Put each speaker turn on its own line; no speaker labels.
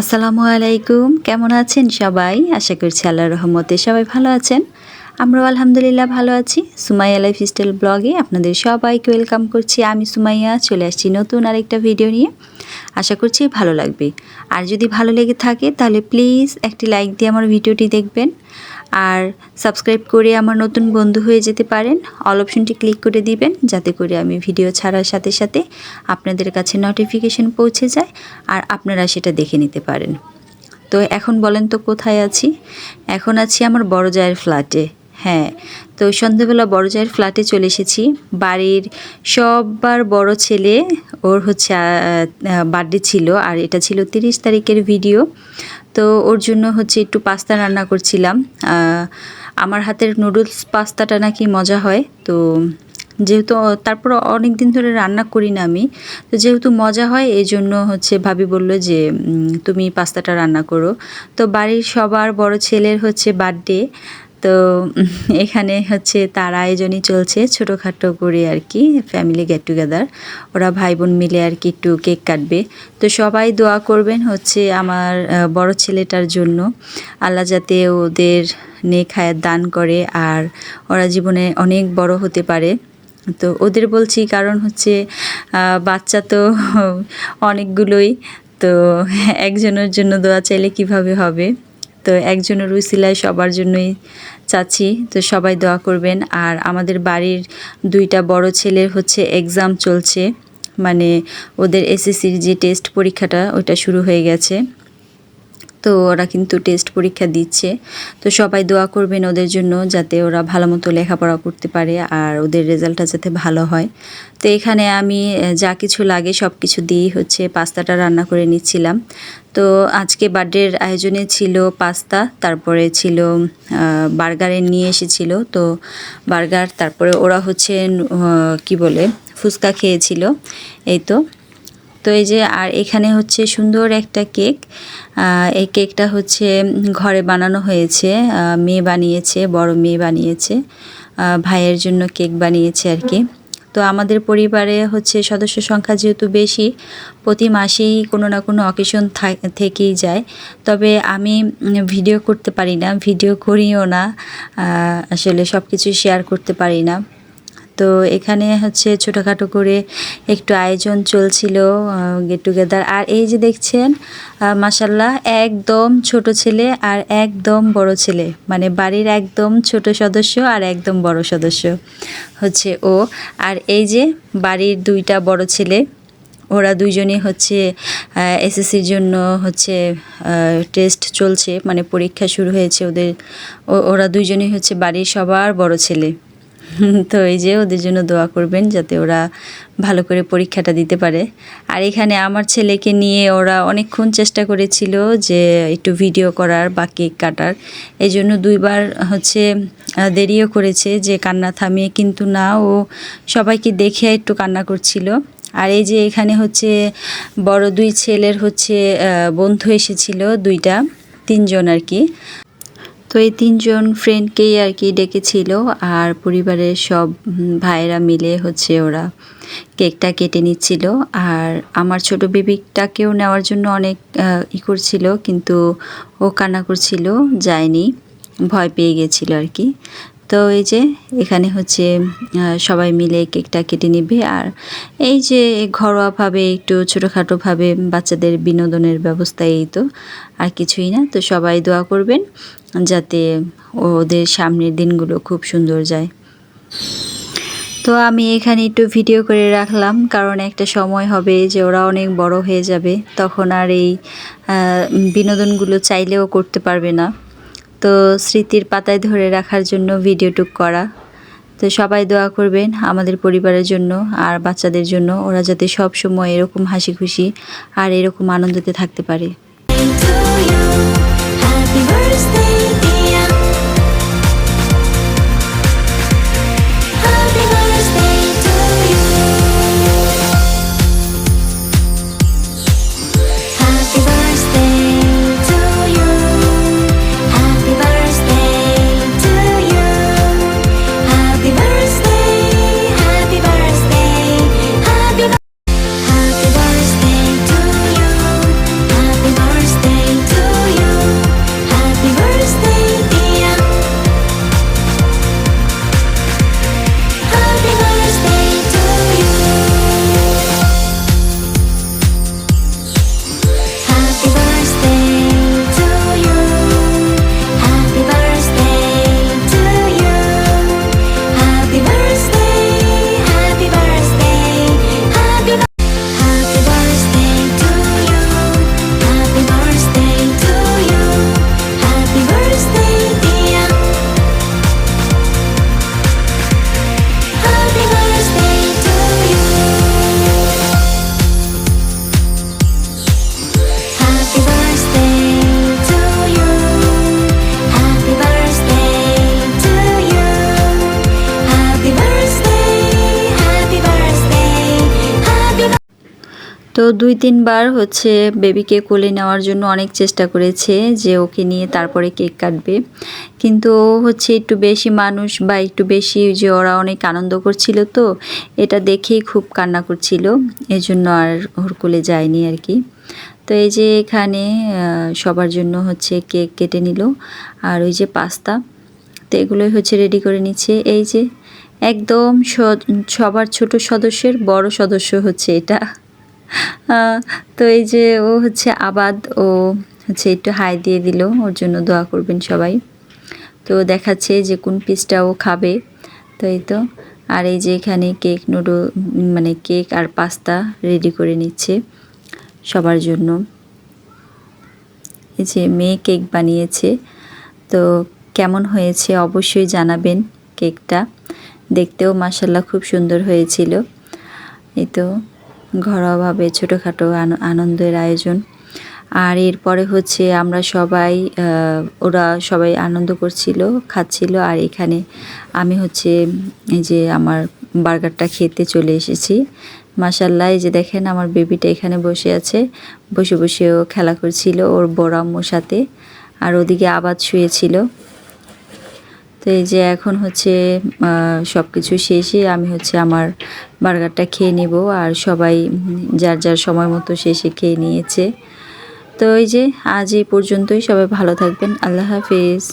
আসসালামু আলাইকুম। কেমন আছেন সবাই? আশা করছি আল্লাহ রহমতে সবাই ভালো আছেন। আমরাও আলহামদুলিল্লাহ ভালো আছি। সুমাইয়া লাইফ স্টাইল ব্লগে আপনাদের সবাইকে ওয়েলকাম করছি। আমি সুমাইয়া, চলে আসছি নতুন আরেকটা ভিডিও নিয়ে। আশা করছি ভালো লাগবে। আর যদি ভালো লেগে থাকে, তাহলে প্লিজ একটি লাইক দিয়ে আমার ভিডিওটি দেখবেন। আর সাবস্ক্রাইব করে আমার নতুন বন্ধু হয়ে যেতে পারেন। অল অপশনটি ক্লিক করে দিবেন, যাতে করে আমি ভিডিও ছাড়ার সাথে সাথে আপনাদের কাছে নোটিফিকেশন পৌঁছে যায় আর আপনারা সেটা দেখে নিতে পারেন। তো এখন বলেন তো কোথায় আছি? এখন আছি আমার বড় জায়ের ফ্ল্যাটে হ্যাঁ তো সন্ধ্যেবেলা বড় জায়ের ফ্ল্যাটে চলে এসেছি। বাড়ির সববার বড় ছেলে ওর হচ্ছে বার্থডে ছিল আর এটা ছিল তিরিশ তারিখের ভিডিও তো ওর জন্য হচ্ছে একটু পাস্তা রান্না করছিলাম। আমার হাতের নুডলস পাস্তাটা নাকি মজা হয়। তো যেহেতু, তারপর অনেক দিন ধরে রান্না করি না আমি। তো যেহেতু মজা হয়, এই জন্য হচ্ছে ভাবি বলল যে তুমি পাস্তাটা রান্না করো। তো বাড়ির সবার বড় ছেলের হচ্ছে বার্থডে তো এখানে হচ্ছে তার আয়োজনই চলছে ছোটোখাটো করে আর কি ফ্যামিলি গেট টুগেদার ওরা ভাই বোন মিলে আর কি একটু কেক কাটবে। তো সবাই দোয়া করবেন হচ্ছে আমার বড় ছেলেটার জন্য। আল্লাহ যাতে ওদের নেক হায়াত দান করে আর ওরা জীবনে অনেক বড় হতে পারে। তো ওদের বলছি কারণ হচ্ছে বাচ্চা তো অনেকগুলোই। তো একজনের জন্য দোয়া চাইলে কীভাবে হবে? তো একজনের উসিলায় সবার জন্যই চাচ্ছি। তো সবাই দোয়া করবেন। আর আমাদের বাড়ির দুইটা বড় ছেলের হচ্ছে এক্সাম চলছে। মানে ওদের এসএসসির যে টেস্ট পরীক্ষাটা ওটা শুরু হয়ে গেছে। তো ওরা কিন্তু টেস্ট পরীক্ষা দিচ্ছে। তো সবাই দোয়া করবেন ওদের জন্য যাতে ওরা ভালো মতো লেখাপড়া করতে পারে আর ওদের রেজাল্টটা যাতে ভালো হয়। তো এখানে আমি যা কিছু লাগে সব কিছু দিয়েই হচ্ছে পাস্তাটা রান্না করে নিচ্ছিলাম। তো আজকে বার্থডের আয়োজনে ছিল পাস্তা, তারপরে ছিল বার্গারে নিয়ে এসেছিল। তো বার্গার, তারপরে ওরা হচ্ছে কি বলে, ফুচকা খেয়েছিল। এই তো। তো এই যে, আর এখানে হচ্ছে সুন্দর একটা কেক। এই কেকটা হচ্ছে ঘরে বানানো হয়েছে। মেয়ে বানিয়েছে, বড় মেয়ে বানিয়েছে। ভাইয়ের জন্য কেক বানিয়েছে আর কি। তো আমাদের পরিবারে হচ্ছে সদস্য সংখ্যা যেহেতু বেশি, প্রতি মাসেই কোনো না কোনো অকেশন থেকেই যায়। তবে আমি ভিডিও করতে পারি না, ভিডিও করিও না। আসলে সব কিছু শেয়ার করতে পারি না। তো এখানে হচ্ছে ছোটোখাটো করে একটু আয়োজন চলছিল গেট টুগেদার আর এই যে দেখছেন মাসাল্লাহ একদম ছোট ছেলে আর একদম বড় ছেলে। মানে বাড়ির একদম ছোট সদস্য আর একদম বড় সদস্য হচ্ছে ও। আর এই যে বাড়ির দুইটা বড় ছেলে, ওরা দুইজনই হচ্ছে এসএসসির জন্য হচ্ছে টেস্ট চলছে। মানে পরীক্ষা শুরু হয়েছে ওদের ওরা দুইজনই হচ্ছে বাড়ির সবার বড় ছেলে। তো এই যে ওদের জন্য দোয়া করবেন যাতে ওরা ভালো করে পরীক্ষাটা দিতে পারে। আর এখানে আমার ছেলেকে নিয়ে ওরা অনেকক্ষণ চেষ্টা করেছিল যে একটু ভিডিও করার বা কেক কাটার। এই জন্য দুইবার হচ্ছে দেরিও করেছে যে কান্না থামিয়ে, কিন্তু না, ও সবাইকে দেখে একটু কান্না করছিল। আর এই যে এখানে হচ্ছে, বড় দুই ছেলের হচ্ছে বন্ধু এসেছিল, দুইটা, তিনজন আর কি। তো এই তিনজন ফ্রেন্ডকেই আর কি ডেকেছিল আর পরিবারের সব ভাইয়েরা মিলে হচ্ছে ওরা কেকটা কেটে নিচ্ছিল। আর আমার ছোট বেবিটাকেও নেওয়ার জন্য অনেক ই করছিল কিন্তু ও কান্না করছিল, যায়নি, ভয় পেয়ে গেছিল আর কি। তো এই যে এখানে হচ্ছে সবাই মিলে কেকটা কেটে নেবে। আর এই যে ঘরোয়াভাবে একটু ছোটোখাটোভাবে বাচ্চাদের বিনোদনের ব্যবস্থা এই তো, আর কিছুই না। তো সবাই দোয়া করবেন যাতে ওদের সামনের দিনগুলো খুব সুন্দর যায়। তো আমি এখানে একটু ভিডিও করে রাখলাম, কারণ একটা সময় হবে যে ওরা অনেক বড় হয়ে যাবে। তখন আর এই বিনোদনগুলো চাইলেও করতে পারবে না। তো স্মৃতির পাতায় ধরে রাখার জন্য ভিডিওটুক করা। তো সবাই দোয়া করবেন আমাদের পরিবারের জন্য আর বাচ্চাদের জন্য। ওরা যাতে সব সময় এরকম হাসি খুশি আর এরকম আনন্দতে থাকতে পারে। তো দুই তিনবার হচ্ছে বেবিকে কোলে নেওয়ার জন্য অনেক চেষ্টা করেছে যে ওকে নিয়ে তারপরে কেক কাটবে। কিন্তু ও হচ্ছে একটু বেশি মানুষ বা একটু বেশি যে ওরা অনেক আনন্দ করছিল তো, এটা দেখেই খুব কান্না করছিল। এজন্য আর ওর কোলে যায়নি আর কি। তো এই যে এখানে সবার জন্য হচ্ছে কেক কেটে নিল। আর ওই যে পাস্তা, তো এগুলোই হচ্ছে রেডি করে নিচ্ছে। এই যে একদম সবার ছোট সদস্যের বড় সদস্য হচ্ছে এটা। তো এই যে ও হচ্ছে আবাদ, ও হচ্ছে একটু হাই দিয়ে দিল, ওর জন্য দোয়া করবেন সবাই। তো দেখাচ্ছে যে কোন পিসটা ও খাবে। তো এই তো, আর এই যে এখানে কেক নুডল মানে কেক আর পাস্তা রেডি করে নিচ্ছে সবার জন্য। এই যে মেয়ে কেক বানিয়েছে। তো কেমন হয়েছে অবশ্যই জানাবেন কেকটা দেখতেও মাসাল্লাহ খুব সুন্দর হয়েছিল। এই তো ঘরোয়াভাবে ছোটোখাটো আন- আনন্দের আয়োজন। আর এরপরে হচ্ছে আমরা সবাই ওরা সবাই আনন্দ করছিল, খাচ্ছিল। আর এখানে আমি হচ্ছে এই যে আমার বার্গারটা খেতে চলে এসেছি। মাসাল্লাহ যে দেখেন আমার বেবিটা এখানে বসে আছে। বসে বসে ও খেলা করছিল ওর বড় আম্মুর সাথে। আর ওদিকে আবাদ শুয়েছিল। তো এই যে এখন হচ্ছে সব কিছু শেষে আমি হচ্ছে আমার বার্গারটা খেয়ে নেব আর সবাই যার যার সময় মতো শেষে খেয়ে নিয়েছে। তো এই যে আজ এই পর্যন্তই, সবাই ভালো থাকবেন, আল্লাহ হাফিজ।